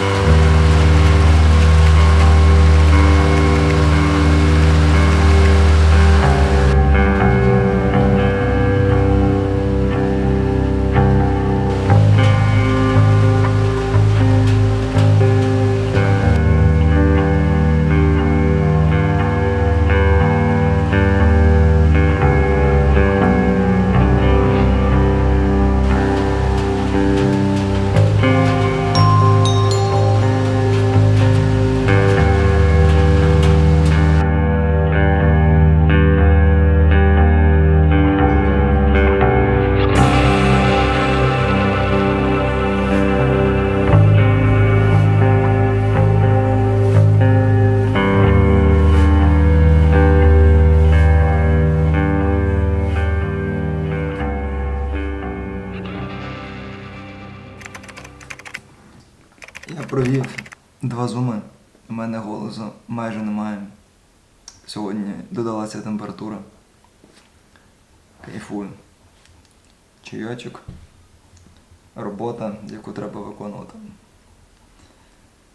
Я два зуми. У мене голосу майже немає. Сьогодні додалася температура. Кайфую. Чайочок. Робота, яку треба виконувати.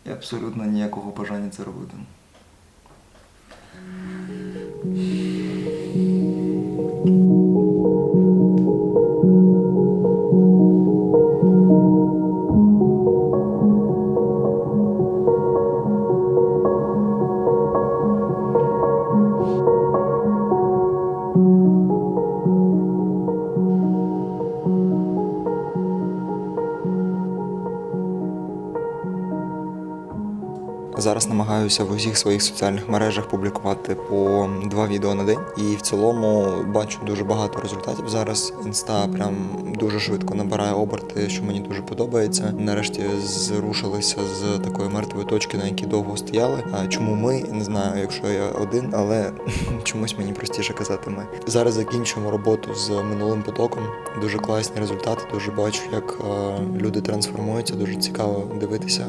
І абсолютно ніякого бажання це робити. Зараз намагаюся в усіх своїх соціальних мережах публікувати по два відео на день. І в цілому бачу дуже багато результатів. Зараз інста прям дуже швидко набирає оберти, що мені дуже подобається. Нарешті зрушилися з такої мертвої точки, на якій довго стояли. А чому ми не знаю, якщо я один, але чомусь мені простіше казати ми. Зараз закінчуємо роботу з минулим потоком. Дуже класні результати. Дуже бачу, як е, люди трансформуються. Дуже цікаво дивитися,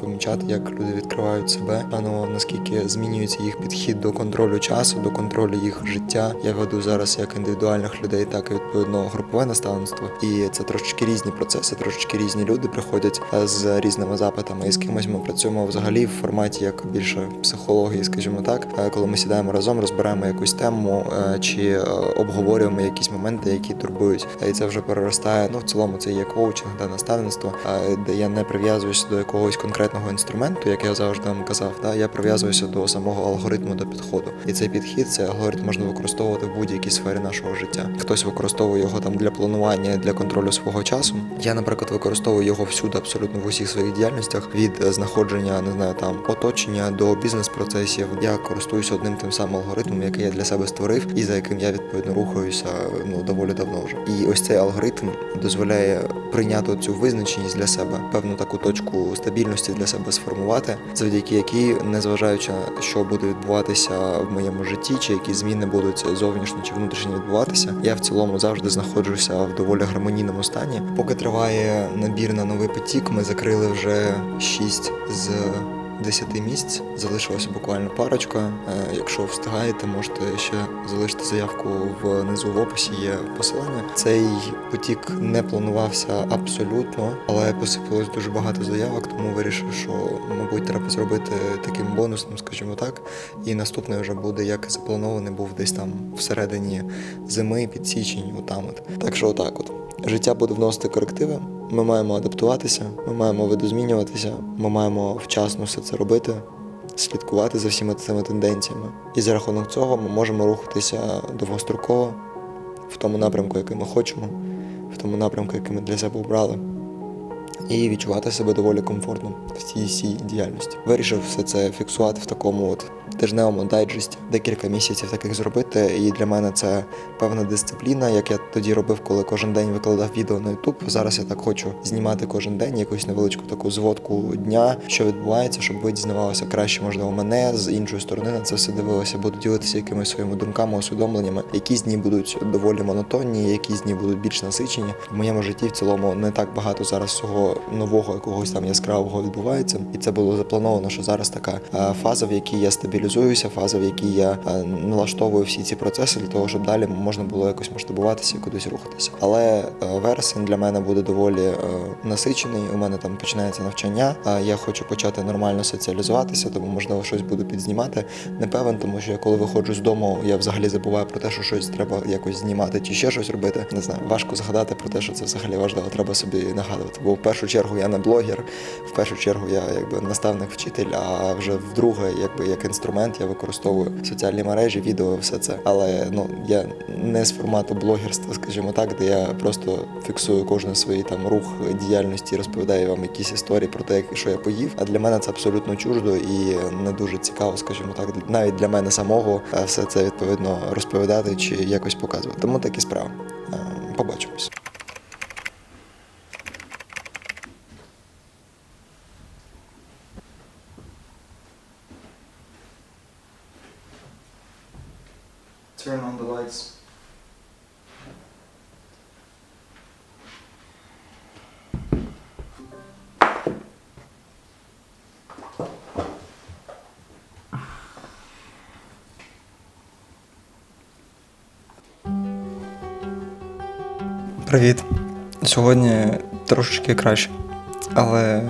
помічати, як люди відкривають себе. Певно, наскільки змінюється їх підхід до контролю часу, до контролю їх життя. Я веду зараз як індивідуальних людей, так і відповідно групове наставництво. І це трошечки різні процеси, трошечки різні люди приходять е, з різними запитами. І з кимось ми працюємо взагалі в форматі як більше психології, скажімо так, Е, коли ми сідаємо разом, розбираємо якусь тему е, чи обговорюємо якісь моменти, які турбують. І це вже переростає. Ну в цілому це є коучинг та наставництво, де я не прив'язуюся до якогось конкретного інструменту, як я завжди вам казав. Да, я прив'язуюся до самого алгоритму до підходу. І цей підхід, цей алгоритм можна використовувати в будь-якій сфері нашого життя. Хтось використовує його там для планування, для контролю свого часу. Я, наприклад, використовую його всюди, абсолютно в усіх своїх діяльностях від знаходження, не знаю, там оточення до бізнес-процесів. Я користуюся одним тим самим алгоритмом, який я для себе створив, і за яким я відповідно рухаюся ну доволі давно вже. І ось цей алгоритм дозволяє прийняти цю визначеність для себе, певну таку точку стабільності для себе сформувати, завдяки якій, незважаючи на що буде відбуватися в моєму житті, чи які зміни будуть зовнішні чи внутрішні відбуватися, я в цілому завжди знаходжуся в доволі гармонійному стані. Поки триває набір на новий потік, ми закрили вже шість з 10 місць. Залишилося буквально парочка. Е, Якщо встигаєте, можете ще залишити заявку внизу в описі. Є посилання. Цей потік не планувався абсолютно, але посипалось дуже багато заявок, тому вирішив, що мабуть треба зробити таким бонусним, скажімо так. І наступний вже буде, як запланований, був десь там всередині зими, під січень, отам от. Так що отак от. Життя буде вносити корективи. Ми маємо адаптуватися, ми маємо видозмінюватися, ми маємо вчасно все це робити, слідкувати за всіма цими тенденціями. І за рахунок цього ми можемо рухатися довгостроково в тому напрямку, який ми хочемо, в тому напрямку, який ми для себе обрали, і відчувати себе доволі комфортно в цій всій діяльності. Вирішив все це фіксувати в такому от тижневому дайджесті, декілька місяців таких зробити. І для мене це певна дисципліна, як я тоді робив, коли кожен день викладав відео на YouTube. Зараз я так хочу знімати кожен день якусь невеличку таку зводку дня, що відбувається, щоб ви дізнавалися краще, можливо, мене з іншої сторони на це все дивилися, буду ділитися якимись своїми думками, усвідомленнями. Якісь дні будуть доволі монотонні, якісь дні будуть більш насичені. В моєму житті в цілому не так багато зараз всього нового якогось там яскравого відбувається. І це було заплановано, що зараз така е, фаза, в якій я стабілізуюся, фаза, в якій я е, налаштовую всі ці процеси для того, щоб далі можна було якось масштабуватися і кудись рухатися. Але е, вересень для мене буде доволі е, насичений. У мене там починається навчання. А я хочу почати нормально соціалізуватися, тому можливо щось буду підзнімати. Не певен, тому що я коли виходжу з дому, я взагалі забуваю про те, що щось треба якось знімати чи ще щось робити. Не знаю, важко згадати про те, що це взагалі важливо. Треба собі нагадувати. Бо в першу чергу я не блогер, в першу чергу я якби наставник вчитель, а вже вдруге, якби як інструмент, я використовую соціальні мережі, відео, все це. Але ну я не з формату блогерства, скажімо так, де я просто фіксую кожен свій там рух діяльності, розповідаю вам якісь історії про те, як- що я поїв. А для мене це абсолютно чуждо і не дуже цікаво, скажімо так, навіть для мене самого е, все це відповідно розповідати чи якось показувати. Тому такі справи. Привіт. Сьогодні трошечки краще, але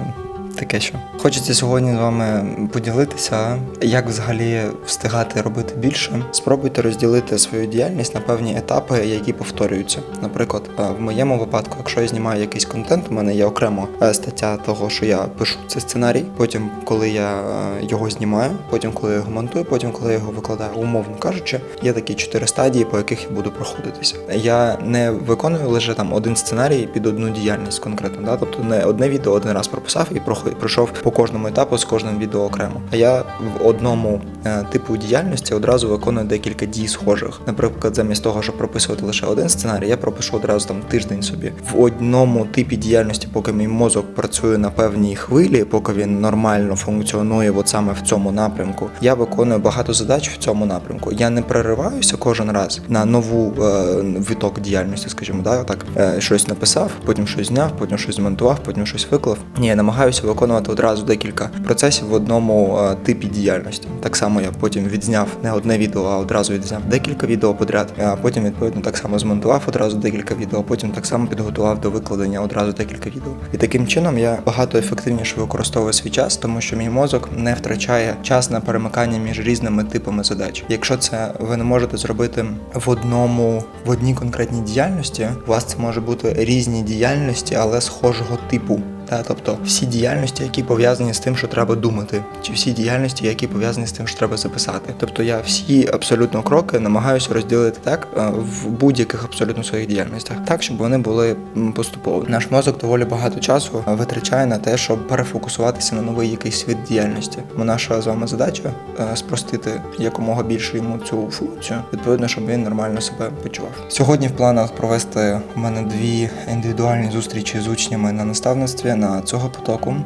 таке що. Хочеться сьогодні з вами поділитися, як взагалі встигати робити більше. Спробуйте розділити свою діяльність на певні етапи, які повторюються. Наприклад, е, в моєму випадку, якщо я знімаю якийсь контент, у мене є окремо е, стаття того, що я пишу цей сценарій. Потім, коли я е, його знімаю, потім, коли я його монтую, потім, коли я його викладаю, умовно кажучи, є такі чотири стадії, по яких я буду проходитися. Я не виконую лише там один сценарій під одну діяльність конкретно. Да? Тобто не одне відео один раз прописав і пройшов по кожному етапу з кожним відео окремо. А я в одному е, типу діяльності одразу виконую декілька дій схожих. Наприклад, замість того, щоб прописувати лише один сценарій, я пропишу одразу там тиждень собі. В одному типі діяльності, поки мій мозок працює на певній хвилі, поки він нормально функціонує, от саме в цьому напрямку, я виконую багато задач в цьому напрямку. Я не перериваюся кожен раз на нову е, віток діяльності, скажімо, да, так е, щось написав, потім щось зняв, потім щось змонтував, потім щось виклав. Ні, я намагаюся виконувати одразу декілька процесів в одному е, типі діяльності. Так само я потім відзняв не одне відео, а одразу відзняв декілька відео подряд. А потім відповідно так само змонтував одразу декілька відео. Потім так само підготував до викладення одразу декілька відео. І таким чином я багато ефективніше використовую свій час, тому що мій мозок не втрачає час на перемикання між різними типами задач. Якщо це ви не можете зробити в одному в одній конкретній діяльності, у вас це може бути різні діяльності, але схожого типу. Та, тобто всі діяльності, які пов'язані з тим, що треба думати, чи всі діяльності, які пов'язані з тим, що треба записати. Тобто я всі абсолютно кроки намагаюся розділити так е, в будь-яких абсолютно своїх діяльностях, так щоб вони були поступово. Наш мозок доволі багато часу е, витрачає на те, щоб перефокусуватися на новий якийсь світ діяльності. Наша з вами задача е, спростити якомога більше йому цю функцію, відповідно, щоб він нормально себе почував. Сьогодні в планах провести у мене дві індивідуальні зустрічі з учнями на наставництві на цього потоку.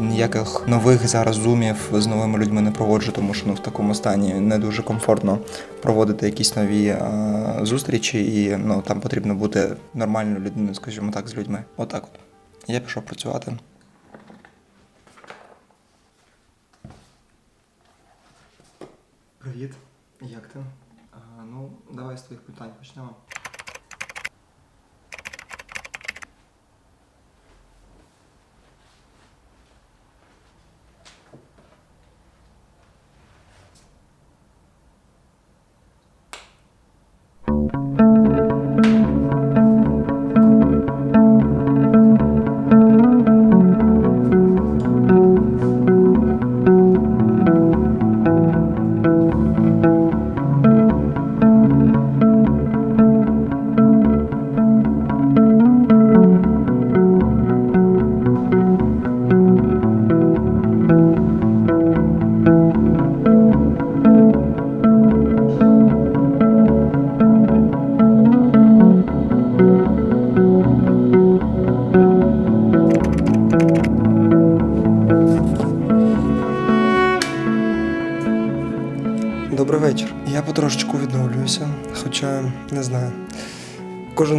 Ніяких нових зараз зумів з новими людьми не проводжу, тому що ну, в такому стані не дуже комфортно проводити якісь нові е, зустрічі, і ну, там потрібно бути нормальною людиною, скажімо так, з людьми. Отак от. Я пішов працювати. Привіт, як ти? А, ну, давай з твоїх питань почнемо.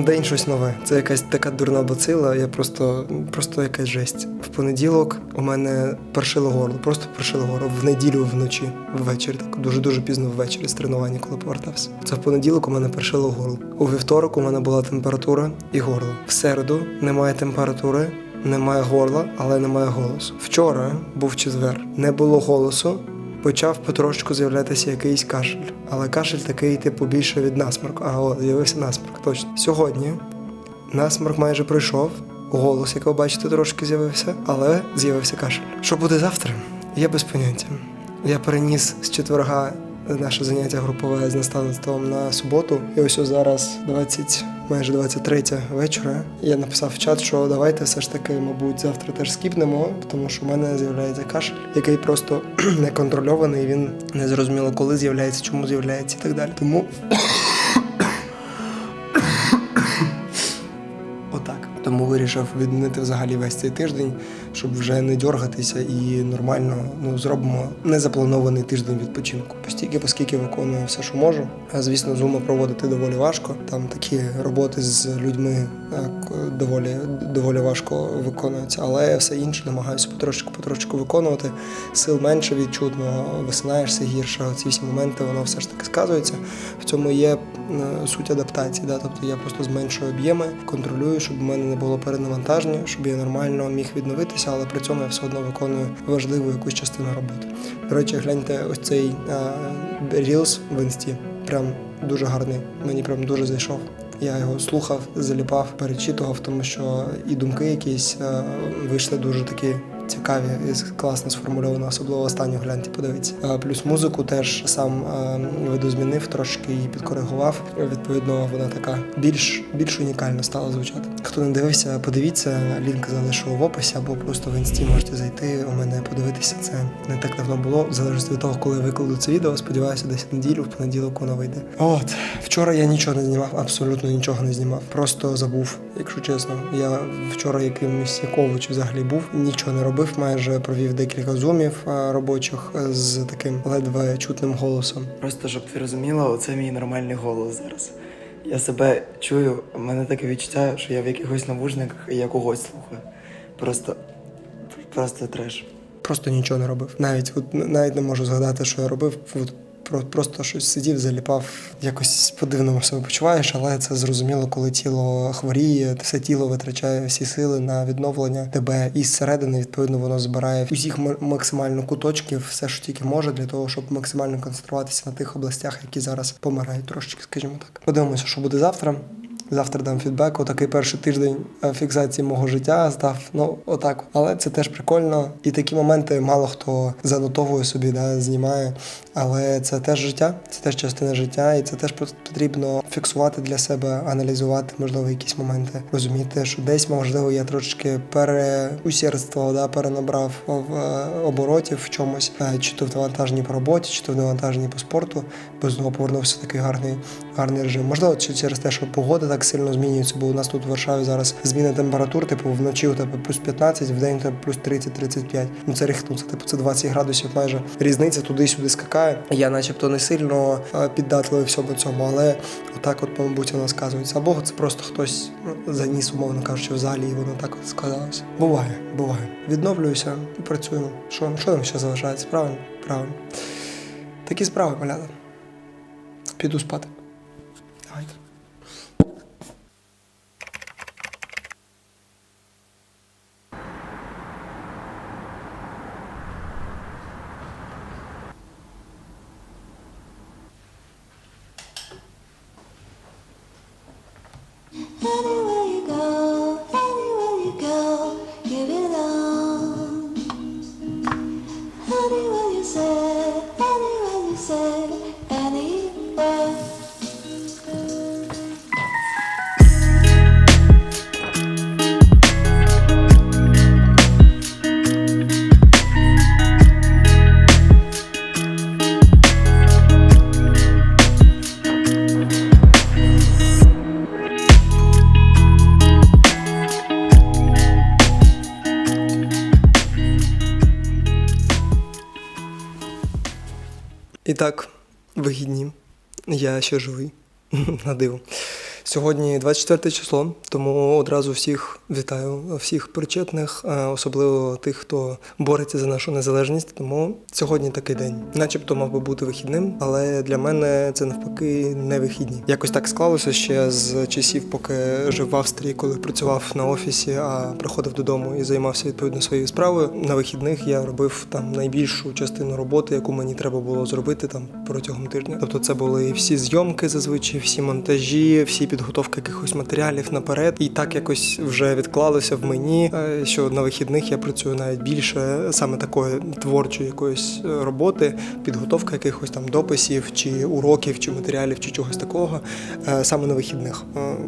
День щось нове. Це якась така дурна бацила, я просто, просто якась жесть. В понеділок у мене першило горло, просто першило горло. В неділю вночі, ввечері, так дуже-дуже пізно ввечері з тренування, коли повертався. Це в понеділок у мене першило горло. У вівторок у мене була температура і горло. В середу немає температури, немає горла, але немає голосу. Вчора був четвер, не було голосу. Почав потрошку з'являтися якийсь кашель. Але кашель такий, типу, більше від насморку. А о, з'явився насморк, точно. Сьогодні насморк майже пройшов. Голос, як ви бачите, трошки з'явився, але з'явився кашель. Що буде завтра? Я без поняття. Я переніс з четверга наше заняття групове з наставництвом на суботу. І ось зараз 20, майже 23 вечора. Я написав в чат, що давайте все ж таки, мабуть, завтра теж скіпнемо, тому що в мене з'являється кашель, який просто неконтрольований. Він не зрозуміло, коли з'являється, чому з'являється і так далі. Тому Отак. Тому вирішив відмінити взагалі весь цей тиждень, щоб вже не дергатися і нормально ну, зробимо незапланований тиждень відпочинку. Постільки, оскільки виконую все, що можу. А, Звісно, зуми проводити доволі важко. Там такі роботи з людьми так, доволі, доволі важко виконуються, але я все інше намагаюся потрошечку потрошечку виконувати. Сил менше відчутно, висинаєшся гірше. Ці всі моменти воно все ж таки сказується. В цьому є е, суть адаптації. Да? Тобто я просто зменшую об'єми, контролюю, щоб в мене не було перенавантаження, щоб я нормально міг відновитися, але при цьому я все одно виконую важливу якусь частину роботи. До речі, гляньте, ось цей е, Reels в інсті. Прям дуже гарний. Мені прям дуже зайшов. Я його слухав, заліпав, перечитував, тому що і думки якісь е, вийшли дуже такі цікаві і класно сформульовано, особливо останню гляньте, подивіться. Плюс музику теж сам е, видозмінив, трошки її підкоригував. Відповідно, вона така більш більш унікально стала звучати. Хто не дивився, подивіться. Лінк залишу в описі або просто в інсті можете зайти. У мене подивитися. Це не так давно було. В залежності від того, коли викладу це відео. Сподіваюся, десь в неділю, в понеділок воно вийде. От вчора я нічого не знімав, абсолютно нічого не знімав. Просто забув, якщо чесно. Я вчора якимось як овоч взагалі був, нічого не робив. Майже провів декілька зумів е, робочих е, з таким ледве чутним голосом. Просто щоб ти розуміла, оце мій нормальний голос зараз. Я себе чую, в мене таке відчуття, що я в якихось навушниках і я когось слухаю. Просто, просто треш. Просто нічого не робив. Навіть от навіть не можу згадати, що я робив. От Просто щось сидів, заліпав, якось по-дивному себе почуваєш, але це зрозуміло, коли тіло хворіє, все тіло витрачає всі сили на відновлення тебе і зсередини, відповідно, воно збирає усіх максимально куточків, все, що тільки може, для того, щоб максимально концентруватися на тих областях, які зараз помирають трошечки, скажімо так. Подивимося, що буде завтра. Завтра дам фідбек. Отакий перший тиждень е, фіксації мого життя став. Ну, отак. Але це теж прикольно. І такі моменти мало хто занотовує собі, да, знімає. Але це теж життя, це теж частина життя, і це теж пот- потрібно фіксувати для себе, аналізувати, можливо, якісь моменти, розуміти, що десь, можливо, я трошечки переусердствував, да, перенабрав в оборотів в чомусь, е, чи то в навантаженні по роботі, чи то в навантаженні по спорту, бо знову повернувся такий гарний, гарний режим. Можливо, чи через те, що погода так сильно змінюється, бо у нас тут в Варшаві зараз зміна температур, типу вночі у тебе плюс 15, в день у тебе плюс 30-35. Ну це ріхтуться, типу це 20 градусів майже різниця туди-сюди скакає. Я начебто не сильно е, піддатливий всьому цьому, але отак от, мабуть, воно сказується. Або це просто хтось заніс, умовно кажучи, в залі, і воно так от сказалося. Буває, буває. Відновлююся і працюю. Що, що нам ще залишається? Правильно? Правильно. Такі справи, маляда. Піду спати. І так, вигідні. Я ще живий. На диво. Сьогодні 24 число, тому одразу всіх вітаю, всіх причетних, е, особливо тих, хто бореться за нашу незалежність. Тому сьогодні такий день, начебто мав би бути вихідним, але для мене це навпаки не вихідні. Якось так склалося ще з часів, поки жив в Австрії, коли працював на офісі, а приходив додому і займався відповідно своєю справою. На вихідних я робив там найбільшу частину роботи, яку мені треба було зробити там протягом тижня. Тобто, це були всі зйомки зазвичай, всі монтажі, всі підготовки якихось матеріалів наперед. І так якось вже відклалося в мені, е, що на вихідних я працюю навіть більше саме такої творчої якоїсь е, роботи, підготовка якихось там дописів, чи уроків, чи матеріалів, чи чогось такого е, саме на вихідних.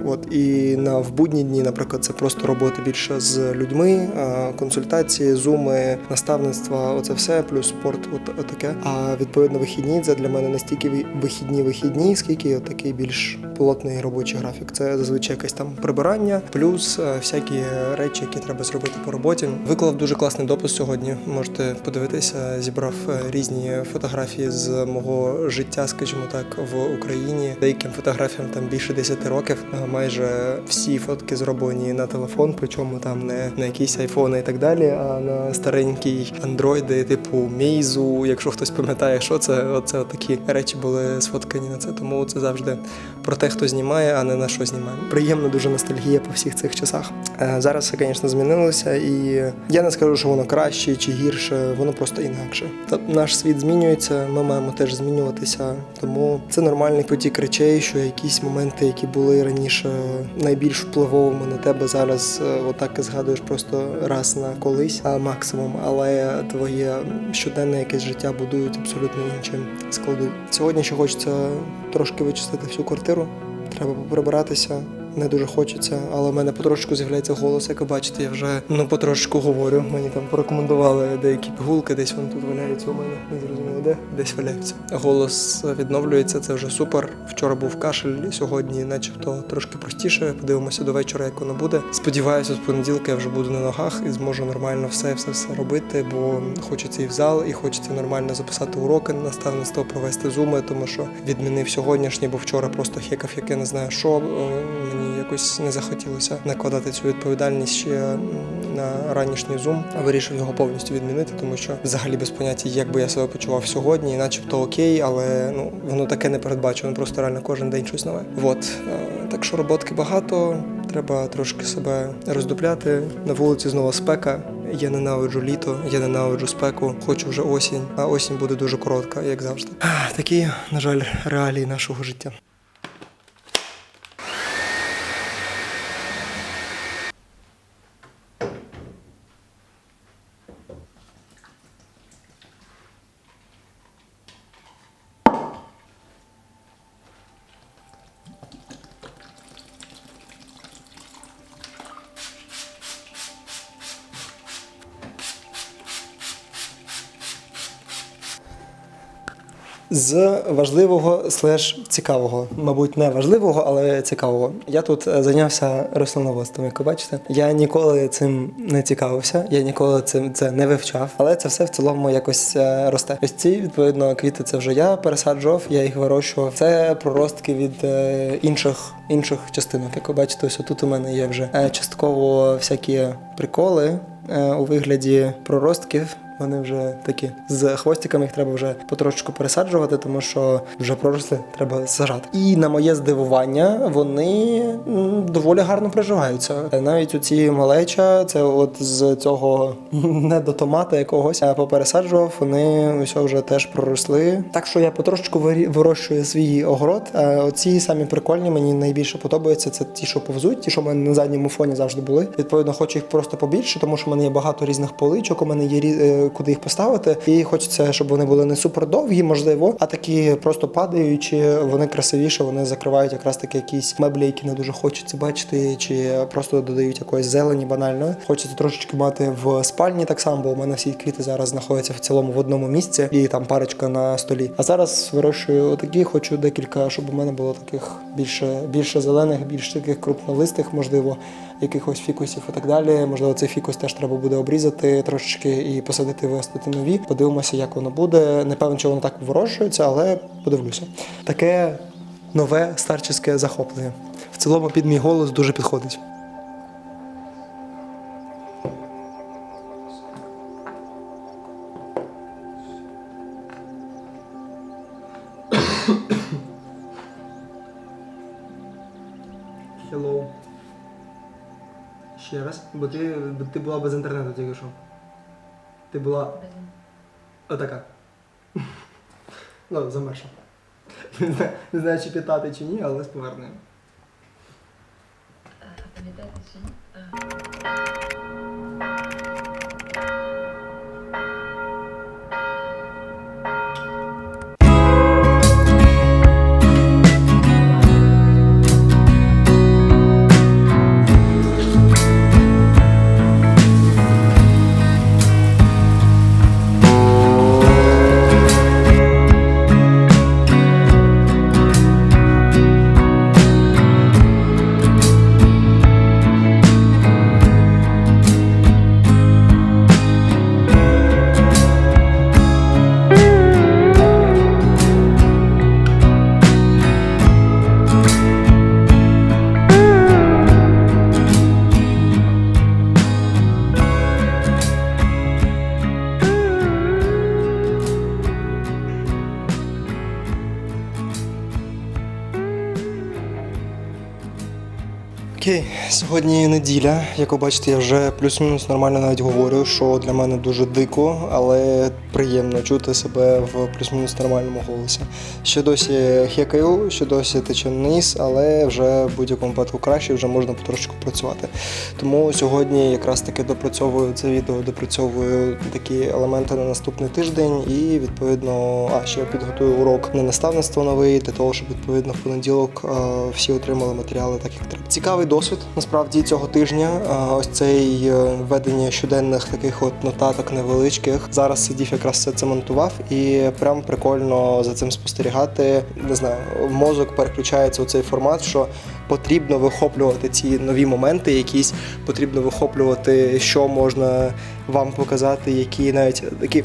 От і на в будні дні, наприклад, це просто робота більше з людьми, консультації, зуми, наставництва, оце все, плюс спорт, от, таке. А відповідно вихідні це для мене настільки вихідні вихідні, скільки такий більш плотний робочий графік. Це зазвичай якесь там прибирання, плюс е, всякі речі, які треба зробити по роботі. Виклав дуже класний допис сьогодні. Можете подивитися. Зібрав е, різні фотографії з мого життя, скажімо так, в Україні. Деяким фотографіям там більше 10 років. Е, Майже всі фотки зроблені на телефон, причому там не на якісь айфони і так далі, а на старенький андроїди, типу Мейзу. Якщо хтось пам'ятає, що це, оце такі речі були сфоткані на це. Тому це завжди про те, хто знімає, а не на що знімає. Приємна дуже ностальгія по всіх цих часах. Е, Зараз все, звісно, змінилося, і я не скажу, що воно краще чи гірше, воно просто інакше. Та наш світ змінюється, ми маємо теж змінюватися. Тому це нормальний потік речей, що якісь моменти, які були раніше найбільш впливовими на тебе, зараз е, отак і згадуєш просто раз на колись, а максимум. Але твоє щоденне якесь життя будують абсолютно іншим складу. Сьогодні ще хочеться трошки вичистити всю квартиру. Треба поприбиратися. Не дуже хочеться, але в мене потрошку з'являється голос. Як ви бачите, я вже ну потрошку говорю. Мені там порекомендували деякі пігулки, десь вони тут валяються у мене. Не зрозуміло, де десь валяються. Голос відновлюється, це вже супер. Вчора був кашель, сьогодні, начебто, трошки простіше. Подивимося до вечора, як воно буде. Сподіваюся, з понеділка я вже буду на ногах і зможу нормально все, все, все робити, бо хочеться і в зал, і хочеться нормально записати уроки на наставництво, провести зуми, тому що відмінив сьогоднішній, бо вчора просто хекав, як я не знаю, що Е, мені якось не захотілося накладати цю відповідальність ще на ранішній зум. Вирішив його повністю відмінити, тому що взагалі без поняття, як би я себе почував сьогодні, начебто окей, але ну воно таке не передбачено, просто реально кожен день щось нове. От е, так що роботки багато. Треба трошки себе роздупляти. На вулиці знову спека. Я ненавиджу літо, я ненавиджу спеку. Хочу вже осінь, а осінь буде дуже коротка, як завжди. Такі, на жаль, реалії нашого життя. З важливого слеш цікавого, мабуть, не важливого, але цікавого. Я тут е, зайнявся рослиноводством, як ви бачите. Я ніколи цим не цікавився, я ніколи цим це не вивчав, але це все в цілому якось е, росте. Ось ці відповідно квіти це вже я пересаджував, я їх вирощував. Це проростки від е, інших інших частинок. Як ви бачите, ось тут у мене є вже частково всякі приколи у вигляді проростків. Вони вже такі з хвостиками їх треба вже потрошечку пересаджувати, тому що вже проросли, треба сажати. І на моє здивування, вони доволі гарно приживаються. Навіть у ці малеча, це от з цього недотомата якогось я попересаджував, вони усе вже теж проросли. Так що я потрошечку вирощую свій огород. А оці самі прикольні мені найбільше подобаються. Це ті, що повзуть, ті, що в мене на задньому фоні завжди були. Відповідно, хочу їх просто побільше, тому що в мене є багато різних поличок. У мене є е, куди їх поставити. І хочеться, щоб вони були не супер довгі, можливо, а такі просто падаючі. Вони красивіше, вони закривають якраз таки якісь меблі, які не дуже хочеться бачити, чи просто додають якоїсь зелені банально. Хочеться трошечки мати в спальні так само, бо у мене всі квіти зараз знаходяться в цілому в одному місці, і там парочка на столі. А зараз вирощую такі, хочу декілька, щоб у мене було таких більше, більше зелених, більш таких крупнолистих, можливо, якихось фікусів і так далі. Можливо, цей фікус теж треба буде обрізати трошечки і посадити виростити нові. Подивимося, як воно буде. Не певен, чи воно так вирощується, але подивлюся. Таке нове старческе захоплення. В цілому під мій голос дуже підходить. Hello. Ще раз, бо ти, бо ти була без інтернету тільки що. Ти була. Отака. Ну, замерша. Не знаю, не знаю, чи питати чи ні, але з поверненням. Пам'ятаєте чи ні? Окей, сьогодні неділя. Як ви бачите, я вже плюс-мінус нормально навіть говорю, що для мене дуже дико, але приємно чути себе в плюс-мінус нормальному голосі. Ще досі хекаю, ще досі тече низ, але вже в будь-якому випадку краще, вже можна потрошечку працювати. Тому сьогодні якраз таки допрацьовую це відео, допрацьовую такі елементи на наступний тиждень і відповідно, а ще підготую урок на наставництво новий для того, щоб відповідно в понеділок всі отримали матеріали так, як треба. Цікавий досвід насправді цього тижня. Ось цей е, ведення щоденних таких от нотаток невеличких. Зараз сидів якраз все це монтував, і прям прикольно за цим спостерігати. Не знаю, мозок переключається у цей формат, що потрібно вихоплювати ці нові моменти, якісь потрібно вихоплювати, що можна вам показати, які навіть такі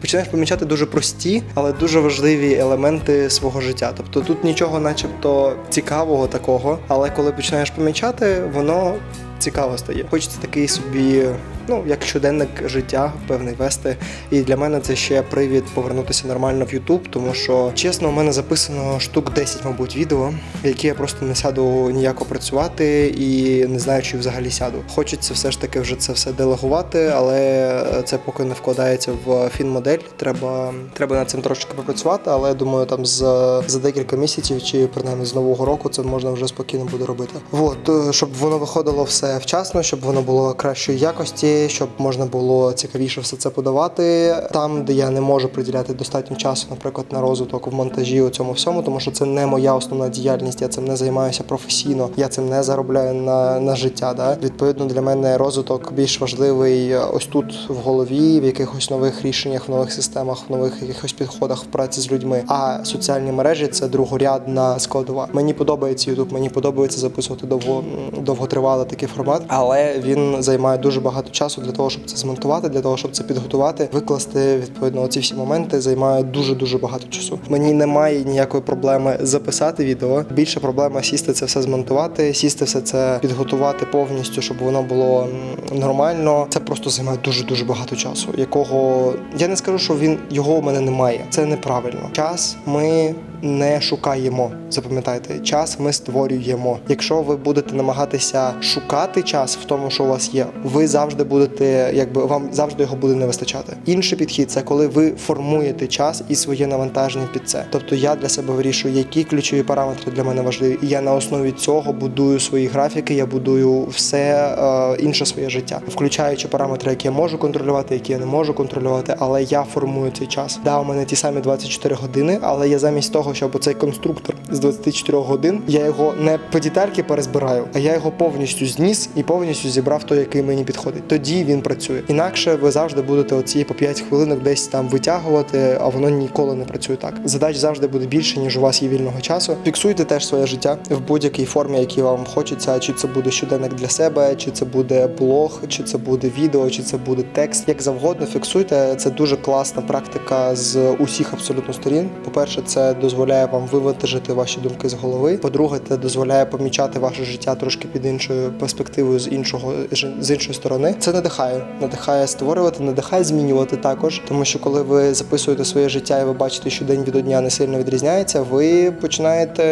починаєш помічати дуже прості, але дуже важливі елементи свого життя. Тобто тут нічого, начебто, цікавого такого, але коли починаєш помічати, воно цікаво стає. Хочеться такий собі, ну як щоденник життя певний вести. І для мене це ще привід повернутися нормально в YouTube, тому що чесно, у мене записано штук 10, мабуть, відео, які я просто не сяду ніяко працювати і не знаю, чи взагалі сяду. Хочеться все ж таки вже це все делегувати, але це поки не вкладається в фінмодель. Треба, треба над цим трошки попрацювати, але думаю, там з, за декілька місяців чи принаймні з нового року це можна вже спокійно буде робити. От, е, щоб воно виходило все вчасно, щоб воно було кращої якості, щоб можна було цікавіше все це подавати. Там, де я не можу приділяти достатньо часу, наприклад, на розвиток в монтажі у цьому всьому, тому що це не моя основна діяльність, я цим не займаюся професійно, я цим не заробляю на, на життя. Да? Відповідно, для мене розвиток більш важливий ось тут в голові, в якихось нових рішеннях, в нових системах, в нових якихось підходах в праці з людьми. А соціальні мережі це другорядна складова. Мені подобається YouTube, мені подобається записувати довго довготривалий такий формат, але він займає дуже багато часу для того, щоб це змонтувати, для того, щоб це підготувати, викласти відповідно ці всі моменти займає дуже дуже багато часу. Мені немає ніякої проблеми записати відео. Більше проблема сісти це все змонтувати, сісти все це підготувати повністю, щоб воно було нормально. Це просто займає дуже дуже багато часу, якого я не скажу, що він його у мене немає. Це неправильно. Час ми не шукаємо. Запам'ятайте, час ми створюємо. Якщо ви будете намагатися шукати час в тому, що у вас є, ви завжди будете, якби вам завжди його буде не вистачати. Інший підхід це коли ви формуєте час і своє навантаження під це. Тобто я для себе вирішую, які ключові параметри для мене важливі, і я на основі цього будую свої графіки, я будую все е, інше своє життя, включаючи параметри, які я можу контролювати, які я не можу контролювати, але я формую цей час. Да, у мене ті самі 24 години, але я замість того, щоб оцей конструктор з 24 годин, я його не по детальки перезбираю, а я його повністю зніс і повністю зібрав той, який мені підходить. Тоді він працює. Інакше ви завжди будете оці по 5 хвилинок десь там витягувати, а воно ніколи не працює так. Задач завжди буде більше, ніж у вас є вільного часу. Фіксуйте теж своє життя в будь-якій формі, якій вам хочеться. Чи це буде щоденник для себе, чи це буде блог, чи це буде відео, чи це буде текст. Як завгодно, фіксуйте. Це дуже класна практика з усіх абсолютно сторін. По-перше, це дозволяє дозволяє вам вивантажити ваші думки з голови. По-друге, це дозволяє помічати ваше життя трошки під іншою перспективою з іншого з іншої сторони. Це надихає, надихає створювати, надихає змінювати також. Тому що коли ви записуєте своє життя і ви бачите, що день від дня не сильно відрізняється, ви починаєте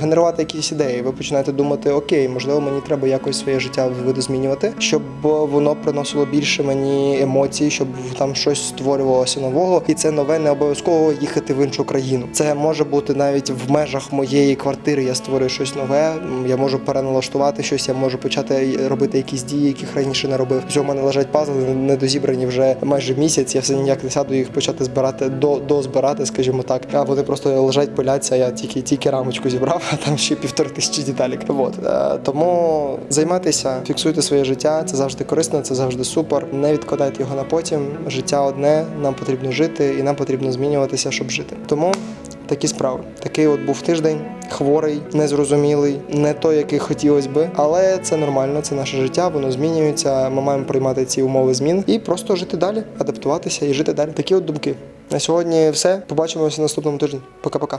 генерувати якісь ідеї. Ви починаєте думати, окей, можливо, мені треба якось своє життя видозмінювати, щоб воно приносило більше мені емоцій, щоб там щось створювалося нового. І це нове не обов'язково їхати в іншу країну. Це може бути навіть в межах моєї квартири. Я створюю щось нове. Я можу переналаштувати щось, я можу почати робити якісь дії, яких раніше не робив. Все, в мене лежать пазли, недозібрані вже майже місяць. Я все ніяк не сяду їх почати збирати до, дозбирати, скажімо так. А вони просто лежать, пиляться. Я тільки тільки рамочку зібрав, а там ще півтори тисячі деталік. От е, тому займайтеся, фіксуйте своє життя. Це завжди корисно, це завжди супер. Не відкладайте його на потім. Життя одне, нам потрібно жити, і нам потрібно змінюватися, щоб жити. Тому. Такі справи. Такий от був тиждень, хворий, незрозумілий, не той, який хотілося би, але це нормально, це наше життя, воно змінюється. Ми маємо приймати ці умови змін і просто жити далі, адаптуватися і жити далі. Такі от думки. На сьогодні все. Побачимося наступному тижні. Пока-пока.